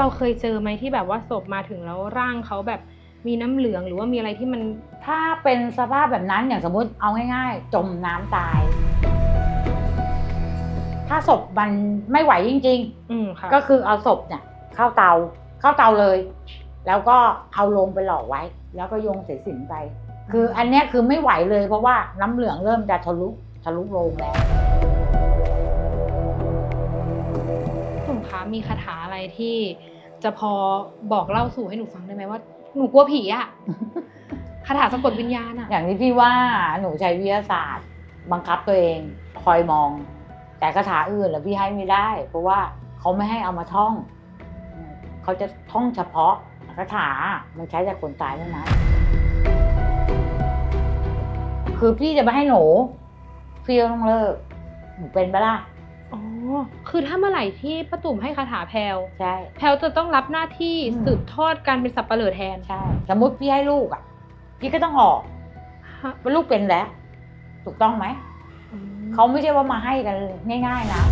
เราเคยเจอไหมที่แบบว่าศพมาถึงแล้วร่างเขาแบบมีน้ำเหลืองหรือว่ามีอะไรที่มันถ้าเป็นสภาพแบบนั้นอย่างสมมุติเอาง่ายๆ จมน้ำตาย ถ้าศพมันไม่ไหวจริง อืมค่ะๆ ก็คือเอาศพเนี่ยเข้าเตาเข้าเตาเลย แล้วก็เอาลงไปหล่อไว้ แล้วก็โยงสายสิญจนไป คืออันเนี้ยคือไม่ไหวเลยเพราะว่าน้ำเหลืองเริ่มจะทะลุทะลุโลงแล้ว มีคาถาอะไรที่จะพอบอกเล่าสู่ให้หนูฟังได้ไหมว่า หนูกลัวผีอะคาถาสะกดวิญญาณอะอย่างที่พี่ว่าหนูใช้วิทยาศาสตร์ บังคับตัวเอง คอยมอง แต่คาถาอื่นแล้วพี่ให้ไม่ได้ เพราะว่าเขาไม่ให้เอามาท่องอืมเขาจะท่องเฉพาะคาถา มันใช้จากคนตายเท่านั้นคือพี่จะไม่ให้หนูพี่ก็ต้องเลิกหนูเป็นปะล่ะ อ๋อ คือถ้าเมื่อไหร่ที่ป้าตุ่มให้คาถาแพลวใช่ แพลวจะต้องรับหน้าที่อืม สืบทอดการเป็นสับปะเหร่อแทนใช่ สมมติพี่ให้ลูกอะ พี่ก็ต้องออกฮะว่าลูกเป็นแล้ว ถูกต้องไหม อืมเขาไม่ใช่ว่ามาให้กันง่าย ๆ นะ